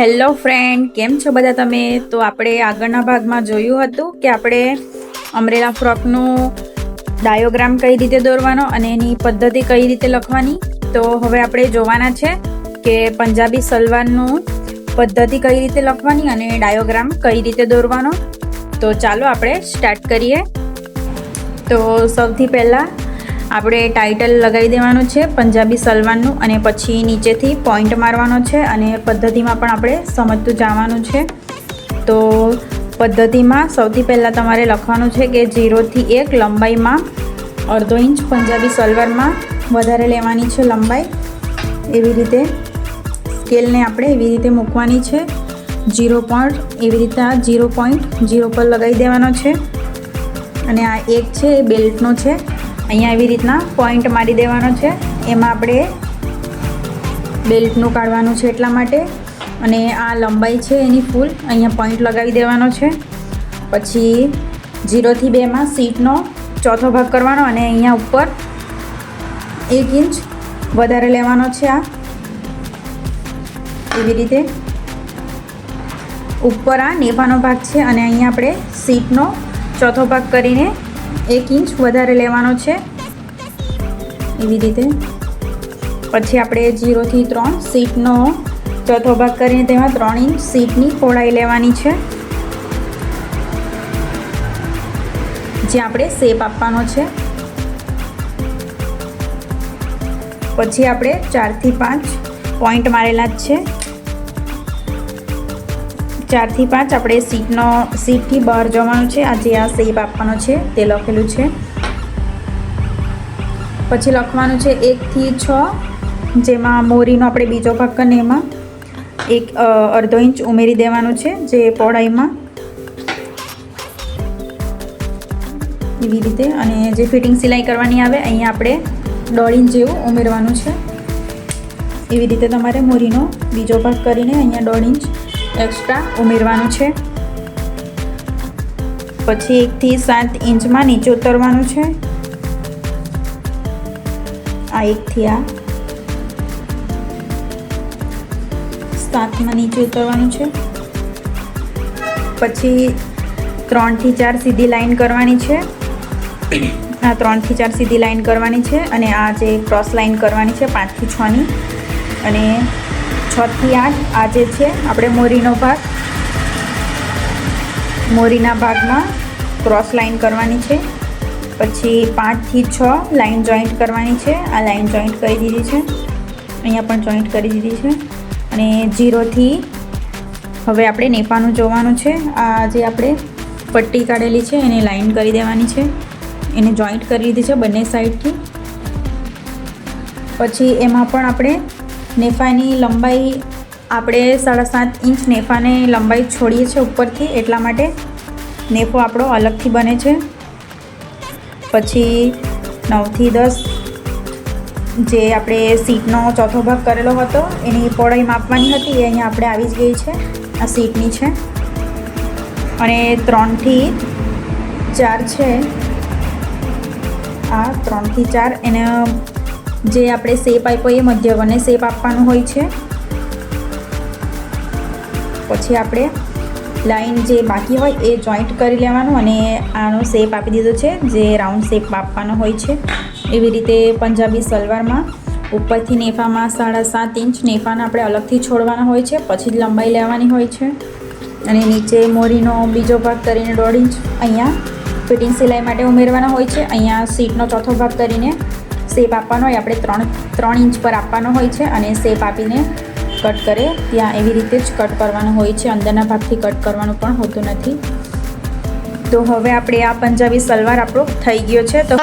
Hello friend, કેમ છો બધા તમે? તો આપણે આગળના ભાગમાં જોયું હતું કે આપણે અમરેલા ફ્રોકનું ડાયોગ્રામ કઈ રીતે દોરવાનો અને એની પદ્ધતિ કઈ રીતે લખવાની. તો હવે આપણે જોવાના છે કે પંજાબી સલવારનું પદ્ધતિ કઈ રીતે લખવાની અને ડાયોગ્રામ કઈ રીતે દોરવાનો. તો ચાલો આપણે સ્ટાર્ટ કરીએ. તો સૌથી પહેલાં આપણે ટાઇટલ લગાવી દેવાનું છે, પંજાબી સલવારનું, અને પછી નીચેથી પોઈન્ટ મારવાનો છે, અને પદ્ધતિમાં પણ આપણે સમજતું જવાનું છે. તો પદ્ધતિમાં સૌથી પહેલાં તમારે લખવાનું છે કે જીરોથી એક લંબાઈમાં અડધો ઇંચ પંજાબી સલવારમાં વધારે લેવાની છે લંબાઈ. એવી રીતે સ્કેલને આપણે એવી રીતે મૂકવાની છે. જીરો પોઈન્ટ, એવી રીતે આ જીરો પોઈન્ટ જીરો પર લગાવી દેવાનો છે. અને આ એક છે, એ બેલ્ટનો છે. અહીંયા એવી રીતના પોઈન્ટ મારી દેવાનો છે. એમાં આપણે બેલ્ટનું કાઢવાનું છે એટલા માટે અને આ લંબાઈ છે એની ફૂલ અહીંયા પોઈન્ટ લગાવી દેવાનો છે. પછી જીરોથી બેમાં સીટનો ચોથો ભાગ કરવાનો અને અહીંયા ઉપર એક ઇંચ વધારે લેવાનો છે આ. એવી રીતે ઉપર આ નેફાનો ભાગ છે અને અહીંયા આપણે સીટનો ચોથો ભાગ કરીને એક ઇંચ વધારે લેવાનો છે. એવી રીતે. પછી આપણે જીરોથી ત્રણ સીટનો ચોથો ભાગ કરીને તેમાં ત્રણ ઇંચ સીટની પહોળાઈ લેવાની છે. જે આપણે શેપ આપવાનો છે. પછી આપણે ચારથી પાંચ પોઈન્ટ મારેલા જ છે. ચારથી પાંચ આપણે સીટનો, સીટથી બહાર જવાનું છે. આ જે આ સેપ આપવાનો છે. તે લખેલું છે. પછી લખવાનું છે એકથી છ, જેમાં મોરીનો આપણે બીજો ભાગ કરીને એમાં? એક અડધો ઇંચ ઉમેરી દેવાનું છે, જે પહોળાઈમાં. એવી રીતે. અને જે ફિટિંગ સિલાઈ કરવાની આવે, અહીંયા આપણે દોઢ ઇંચ જેવું ઉમેરવાનું છે. એવી રીતે તમારે મોરીનો બીજો ભાગ કરીને અહીંયા દોઢ ઇંચ એક્સ્ટ્રા ઉમેરવાનું છે. પછી એકથી સાત ઇંચમાં નીચે ઉતરવાનું છે. આ એકથી આ. સાતમાં નીચે ઉતરવાનું છે. પછી ત્રણથી ચાર સીધી લાઈન કરવાની છે. આ ત્રણથી ચાર સીધી લાઈન કરવાની છે અને આ જે ક્રોસ લાઈન કરવાની છે પાંચથી છની અને છથી આઠ આજે છે. આપણે મોરીનો ભાગ. મોરીના ભાગમાં ક્રોસ લાઈન કરવાની છે. પછી પાંચથી છ લાઈન જોઈન્ટ કરવાની છે. આ લાઈન જોઈન્ટ કરી દીધી છે. અહીંયા પણ જોઈન્ટ કરી દીધી છે. અને જીરોથી હવે આપણે નેપાનું જોવાનું છે. આ જે આપણે પટ્ટી કાઢેલી છે, એને લાઈન કરી દેવાની છે. એને જોઈન્ટ કરી દીધી છે બંને સાઈડથી પછી એમાં પણ આપણે નેફાની લંબાઈ આપણે સાડા સાત ઇંચ નેફાને લંબાઈ છોડીએ છીએ ઉપરથી, એટલા માટે નેફો આપણો અલગથી બને છે. પછી નવથી દસ જે આપણે સીટનો ચોથો ભાગ કરેલો હતો, એની પહોળાઈ માપવાની હતી, એ અહીંયા આપણે આવી જ ગઈ છે, આ સીટની છે. અને ત્રણથી ચાર છે, આ ત્રણથી ચાર, એને જે આપણે શેપ આપ્યો એ મધ્યવને શેપ આપવાનું હોય છે. પછી આપણે લાઈન જે બાકી હોય એ જોઈન્ટ કરી લેવાનું અને આનો શેપ આપી દીધો છે, જે રાઉન્ડ શેપ આપવાનો હોય છે. એવી રીતે પંજાબી સલવારમાં ઉપરથી નેફામાં સાડા સાત ઇંચ, નેફાને આપણે અલગથી છોડવાના હોય છે, પછી જ લંબાઈ લેવાની હોય છે. અને નીચે મોરીનો બીજો ભાગ કરીને દોઢ ઇંચ અહીંયા ફિટિંગ સિલાઈ માટે ઉમેરવાના હોય છે. અહીંયા સીટનો ચોથો ભાગ કરીને શેપ આપવાનો હોય, આપણે ત્રણ ત્રણ ઇંચ પર આપવાનો હોય છે અને શેપ આપીને કટ કરે. ત્યાં એવી રીતે જ કટ કરવાનું હોય છે. અંદરના ભાગથી કટ કરવાનું પણ હોતું નથી. તો હવે આપણે આ પંજાબી સલવાર આપણો થઈ ગયો છે. તો